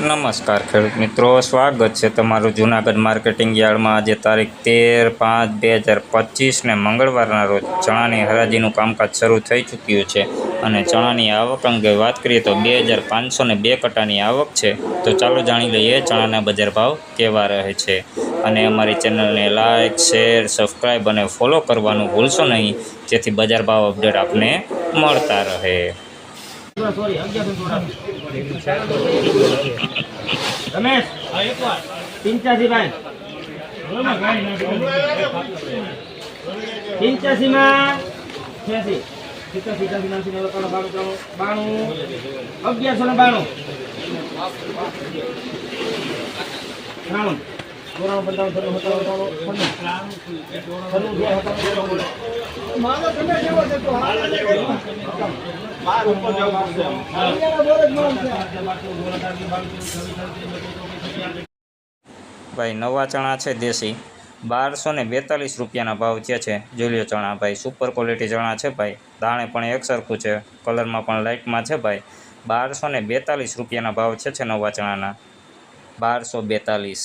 નમસ્કાર ખેડૂત મિત્રો, સ્વાગત છે તમારું જૂનાગઢ માર્કેટિંગ યાર્ડમાં. આજે તારીખ તેર પાંચ બે હજાર પચીસને મંગળવારના રોજ ચણાની હરાજીનું કામકાજ શરૂ થઈ ચૂક્યું છે. અને ચણાની આવક અંગે વાત કરીએ તો બે હજાર પાંચસો ને બે કટાની આવક છે. તો ચાલો જાણી લઈએ ચણાના બજાર ભાવ કેવા રહે છે. અને અમારી ચેનલને લાઇક શેર સબસ્ક્રાઈબ અને ફોલો કરવાનું ભૂલશો નહીં. જેથી બજાર ભાવ અપડેટ આપને મળતા રહે. રમેશ. પિંચાસી ભાઈ પિંચાસી માં છ્યાસી બાણું. અગિયારસો ને બાણું. ત્રાણું. ચોરાણું પંચાવન અઠાણું ભાઈ, નવા ચણા છે દેશી. બારસો ને બેતાલીસ રૂપિયાના ભાવ જે છે. જોલિયો ચણા, ભાઈ સુપર ક્વોલિટી ચણા છે ભાઈ. દાણે પણ એક સરખું છે. કલરમાં પણ લાઇટમાં છે ભાઈ. બારસો ને બેતાલીસ રૂપિયાના ભાવ છે નવા ચણાના. બારસો બેતાલીસ.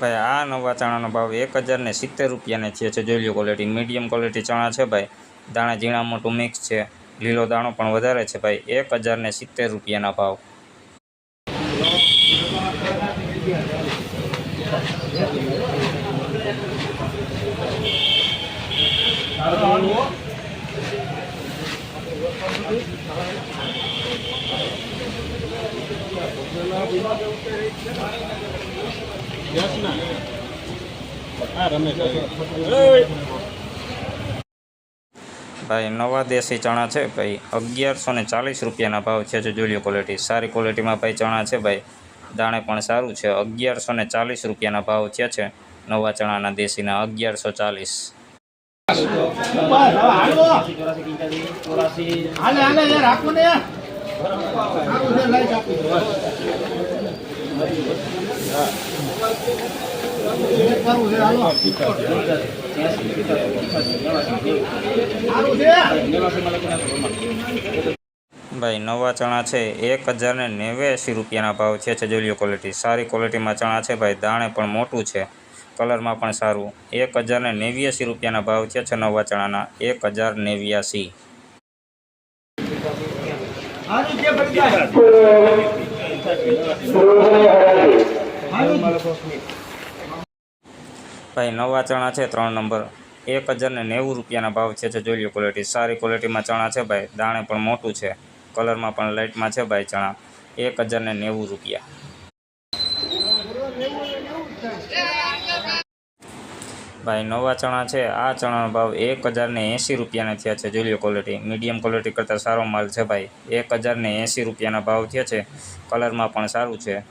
ભાઈ, આ નવા ચણાનો ભાવ એક હજાર ને સિત્તેર રૂપિયાને છે. છે લો ક્વોલિટી મીડિયમ ક્વોલિટી ચણા છે ભાઈ. દાણા ઝીણા, મોટું મિક્સ છે. લીલો દાણો પણ વધારે છે ભાઈ. એક હજાર ને સિત્તેર રૂપિયાના ભાવ. ભાઈ, નવા દેશી ચણા છે ભાઈ, અગિયારસો ને ચાલીસ રૂપિયાના ભાવ છે જો જોલિયો ક્વોલિટી સારી ક્વોલિટીમાં ભાઈ ચણા છે ભાઈ, દાણે પણ સારું છે. અગિયારસો ને ચાલીસ રૂપિયાના ભાવ છે છે નવા ચણાના દેશીના, અગિયારસો ચાલીસ. આપો ને ભાઈ, નવા ચણા છે. એક હજાર ને નેવ્યાસી રૂપિયાના ભાવ છે છે જોલિયો ક્વોલિટી સારી ક્વોલિટીમાં ચણા છે ભાઈ, દાણે પણ મોટું છે. કલરમાં પણ સારું. એક હજાર ને નેવ્યાસી રૂપિયાના ભાવ છે છે નવા ચણાના. એક હજાર નેવ્યાસી. ભાઈ, નવા ચણા છે, ત્રણ નંબર. એક હજાર ને નેવું રૂપિયાના ભાવ છે જોઈ લો ક્વોલિટી સારી ક્વોલિટીમાં ચણા છે ભાઈ, દાણે પણ મોટું છે. કલરમાં પણ લાઇટમાં છે ભાઈ ચણા. એક હજાર ને નેવું રૂપિયા. ભાઈ, નવા ચણા છે. આ ચણાનો ભાવ એક હજારને એંસી રૂપિયાના થયા છે. જોલિયો ક્વોલિટી મીડિયમ ક્વોલિટી કરતાં સારો માલ છે ભાઈ. એક હજારને એંસી રૂપિયાના ભાવ થયા છે. કલરમાં પણ સારું છે.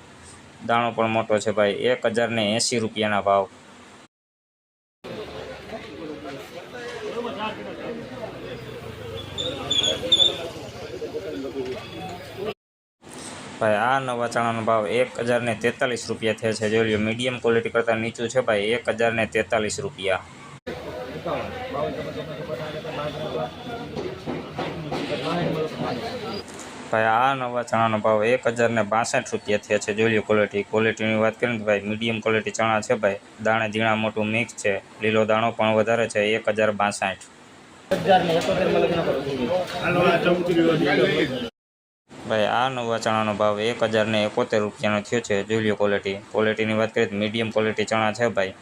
દાણો પણ મોટો છે ભાઈ. એક હજારને એંસી રૂપિયાના ભાવ. ભાઈ આ નવા ચણાનો ભાવ એક હજાર ને તેતાલીસ રૂપિયા થયા છે. જોઈ લો મીડિયમ ક્વોલિટી કરતાં નીચું છે ભાઈ એક હજાર ને તેતાલીસ રૂપિયા. ભાઈ આ નવા ચણાનો ભાવ એક હજાર ને બાસઠ રૂપિયા થયા છે. જોઈ લો ક્વોલિટી ક્વોલિટીની વાત કરીએ ને તો ભાઈ મીડિયમ ક્વોલિટી ચણા છે ભાઈ. દાણે ઝીણા મોટું મિક્સ છે. લીલો દાણો પણ વધારે છે એક હજાર બાસઠ. ભાઈ, આ નવા ચણાનો ભાવ એક હજાર ને એકોતેર રૂપિયાનો થયો છે, જોઈ ક્વોલિટી ક્વોલિટીની વાત કરીએ તો મીડિયમ ક્વોલિટી ચણા છે ભાઈ.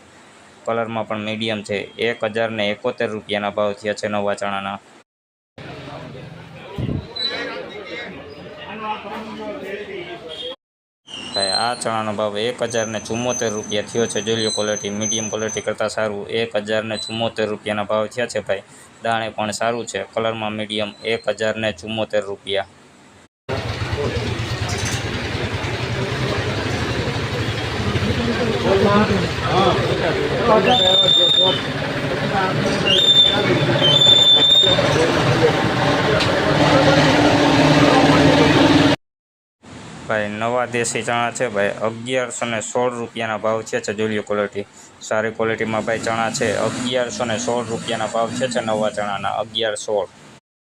કલરમાં પણ મીડિયમ છે. એક હજાર ને એકોતેર રૂપિયાના ભાવ થયા છે નવા ચણાના. ભાઈ, આ ચણાનો ભાવ એક હજાર ને ચુમ્મોતેર રૂપિયા થયો છે, જોઈ ક્વોલિટી મીડિયમ ક્વોલિટી કરતાં સારું. એક હજાર ને ચુમ્મોતેર રૂપિયાના ભાવ થયા છે ભાઈ. દાણે પણ સારું છે. કલરમાં મીડિયમ એક હજાર ને ચુમ્મોતેર રૂપિયા. ભાઈ, નવા દેશી ચણા છે ભાઈ, અગિયારસો ને સોળ રૂપિયાના ભાવ છે છે જોલિયો ક્વોલિટી સારી ક્વોલિટીમાં ભાઈ ચણા છે, અગિયારસો ને સોળ રૂપિયાના ભાવ છે નવા ચણાના અગિયાર સોળ